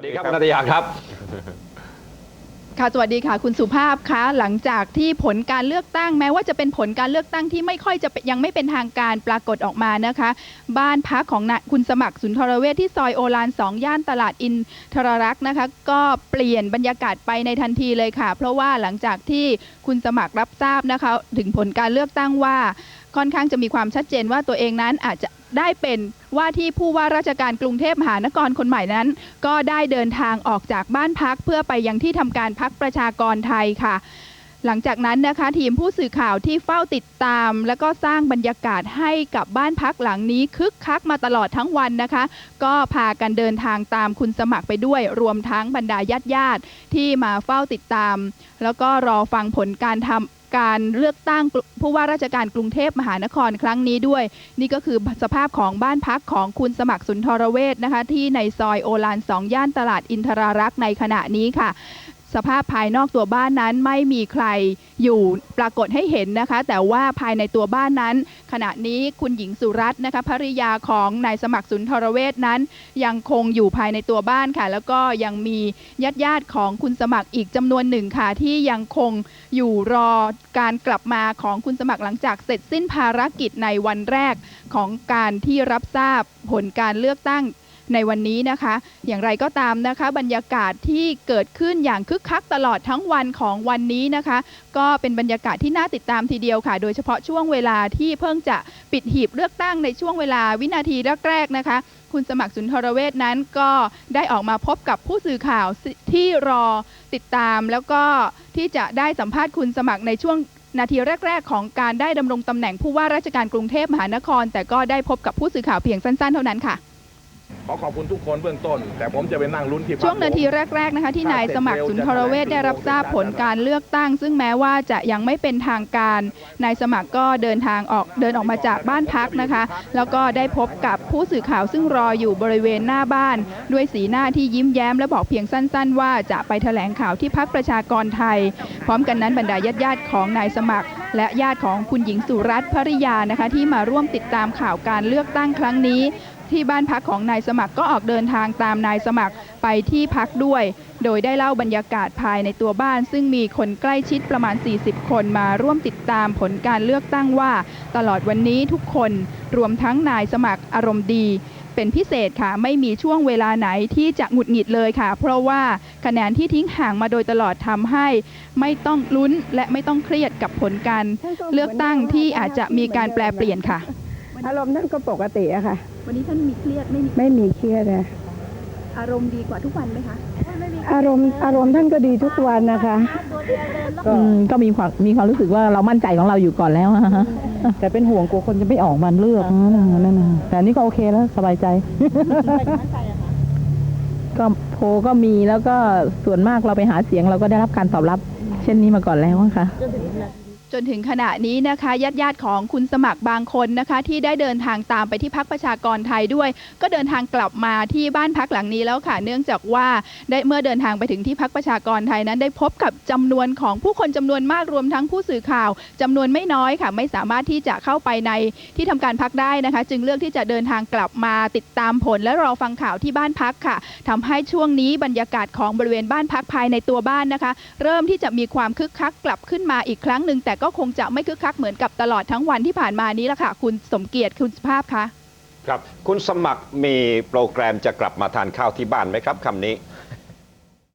สวัสดีครับนัตยาครับ ค่ะสวัสดีค่ะ คุณสุภาพคะหลังจากที่ผลการเลือกตั้งแม้ว่าจะเป็นผลการเลือกตั้งที่ไม่ค่อยจะเป็นยังไม่เป็นทางการปรากฏออกมานะคะ บ้านพักของนายคุณสมัครสุนทรเวชที่ซอยโอรานสองย่านตลาดอินทรรักษ์นะคะ ก็เปลี่ยนบรรยากาศไปในทันทีเลยค่ะ เพราะว่าหลังจากที่คุณสมัครรับทราบนะคะ ถึงผลการเลือกตั้งว่า ค่อนข้างจะมีความชัดเจนว่าตัวเองนั้นอาจจะได้เป็นว่าที่ผู้ว่าราชการกรุงเทพมหานครคนใหม่นั้น ก็ได้เดินทางออกจากบ้านพักเพื่อไปยังที่ทำการพักประชากรไทยค่ะ หลังจากนั้นนะคะ ทีมผู้สื่อข่าวที่เฝ้าติดตาม และก็สร้างบรรยากาศให้กับบ้านพักหลังนี้คึกคักมาตลอดทั้งวันนะคะ ก็พากันเดินทางตามคุณสมัครไปด้วย รวมทั้งบรรดาญาติญาติที่มาเฝ้าติดตาม แล้วก็รอฟังผลการทำ การเลือกตั้งผู้ว่าราชการกรุงเทพมหานครครั้งนี้ด้วย นี่ก็คือสภาพของบ้านพักของคุณสมัครสุนทรเวชนะคะ ที่ในซอยโอลานสองย่านตลาดอินทรารักษ์ในขณะนี้ค่ะ สภาพภายนอกตัวบ้านนั้นไม่มีใครอยู่ปรากฏให้เห็นนะคะ แต่ว่าภายในตัวบ้านนั้น ขณะนี้คุณหญิงสุรัตน์นะคะภริยาของนายสมัครสุนทรเวชนั้น ยังคงอยู่ภายในตัวบ้านค่ะ แล้วก็ยังมีญาติญาติของคุณสมัครอีกจำนวนหนึ่งค่ะ ที่ยังคงอยู่รอการกลับมาของคุณสมัครหลังจากเสร็จสิ้นภารกิจในวันแรกของการที่รับทราบผลการเลือกตั้ง ในวันนี้นะคะ อย่างไรก็ตามนะคะ บรรยากาศที่เกิดขึ้นอย่างคึกคักตลอดทั้งวันของวันนี้นะคะ ก็เป็นบรรยากาศที่น่าติดตามทีเดียวค่ะ โดยเฉพาะช่วงเวลาที่เพิ่งจะปิดหีบเลือกตั้งในช่วงเวลาวินาทีแรกๆนะคะ คุณสมัครสุนทรเวชนั้นก็ได้ออกมาพบกับผู้สื่อข่าวที่รอติดตามแล้วก็ที่จะได้สัมภาษณ์คุณสมัครในช่วงนาทีแรก ๆ ของการได้ดำรงตำแหน่งผู้ว่าราชการกรุงเทพมหานคร แต่ก็ได้พบกับผู้สื่อข่าวเพียงสั้น ๆ เท่านั้นค่ะ อขอบคุณทุกคนเบื้องต้น แต่ผมจะไปนั่งลุ้นที่พักช่วงนาทีแรก ๆ นะคะ ที่นายสมัครสุนทรเวชได้รับทราบผลการเลือกตั้ง ซึ่งแม้ว่าจะยังไม่เป็นทางการนายสมัครก็เดินทางออกเดินออกมาจากบ้านพักนะคะ แล้วก็ได้พบกับผู้สื่อข่าวซึ่งรออยู่บริเวณหน้าบ้าน ด้วยสีหน้าที่ยิ้มแย้มและบอกเพียงสั้น ๆ ว่าจะไปแถลงข่าวที่พักประชากรไทย พร้อมกันนั้นบรรดาญาติๆของนายสมัคร และญาติของคุณหญิงสุรัตน์ภริยานะคะ ที่มาร่วมติดตามข่าวการเลือกตั้งครั้งนี้ ที่บ้านพักของนายสมัครก็ออกเดินทางตามนายสมัครไปที่พักด้วย โดยได้เล่าบรรยากาศภายในตัวบ้าน ซึ่งมีคนใกล้ชิดประมาณ 40 คนมาร่วมติดตามผลการเลือกตั้งว่า ตลอดวันนี้ทุกคนรวมทั้งนายสมัครอารมณ์ดีเป็นพิเศษค่ะไม่มีช่วงเวลาไหนที่จะหงุดหงิดเลยค่ะ เพราะว่าคะแนนที่ทิ้งห่างมาโดยตลอดทำให้ ไม่ต้องลุ้นและไม่ต้องเครียดกับผลการเลือกตั้งที่อาจจะมีการแปลเปลี่ยนค่ะ อารมณ์ท่านก็ปกติอะค่ะ วันนี้ท่านมีเครียดไม่มีไม่มีเครียดอะอารมณ์ดีกว่าทุกวันไหมคะอารมณ์อารมณ์ท่านก็ดีทุกวันนะคะก็อืมก็มีความมีความรู้สึกว่าเรามั่นใจของเราอยู่ก่อนแล้วอะฮะแต่เป็นห่วงกลัวคนจะไม่ออกมาเลือกนั่นนะแต่อันนี้ก็โอเคแล้วสบายใจก็โพลก็มีแล้วก็ส่วนมากเราไปหาเสียงเราก็ได้รับการตอบรับ เช่นนี้มาก่อนแล้วอะค่ะ จนถึงขณะนี้นะคะญาติญาติของคุณสมัครบางคนนะคะ ที่ได้เดินทางตามไปที่พักประชากรไทยด้วย ก็เดินทางกลับมาที่บ้านพักหลังนี้แล้วค่ะ เนื่องจากว่าได้เมื่อเดินทางไปถึงที่พักประชากรไทยนั้น ได้พบกับจำนวนของผู้คนจำนวนมากรวมทั้งผู้สื่อข่าวจำนวนไม่น้อยค่ะ ไม่สามารถที่จะเข้าไปในที่ทำการพักได้นะคะ จึงเลือกที่จะเดินทางกลับมาติดตามผล และรอฟังข่าวที่บ้านพักค่ะทำให้ช่วงนี้บรรยากาศของบริเวณบ้านพักภายในตัวบ้านนะคะ เริ่มที่จะมีความคึกคักกลับขึ้นมาอีกครั้งหนึ่งแต่ก็คงจะไม่คึกคักเหมือนกับตลอดทั้งวันที่ผ่านมานี้ละค่ะ คุณสมเกียรติคุณสุภาพคะครับ คุณสมัครมีโปรแกรมจะกลับมาทานข้าวที่บ้านไหมครับคำนี้